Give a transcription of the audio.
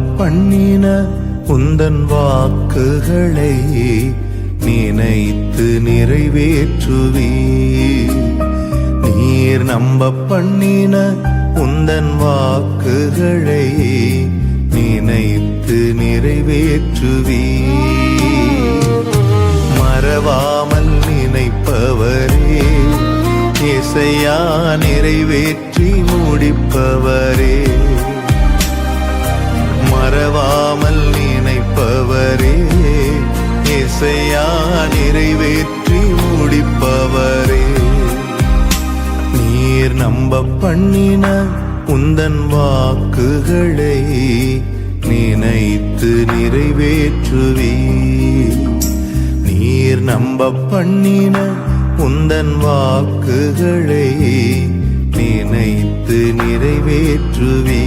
பண்ணின உந்தன் வாக்குகளை நினைத்து நிறைவேற்றுவீ நீர் நம்ப பண்ணின உந்தன் வாக்குகளை நினைத்து நிறைவேற்றுவீ மறவாமல் நினைப்பவரே இசையா நிறைவேற்றி முடிப்பவரே. நிறைவேற்றி முடிப்பவரே. நீர் நம்ப பண்ணின உந்தன் வாக்குகளை நினைத்து நிறைவேற்றுவீ நீர் நம்ப பண்ணின உந்தன் வாக்குகளை நினைத்து நிறைவேற்றுவீ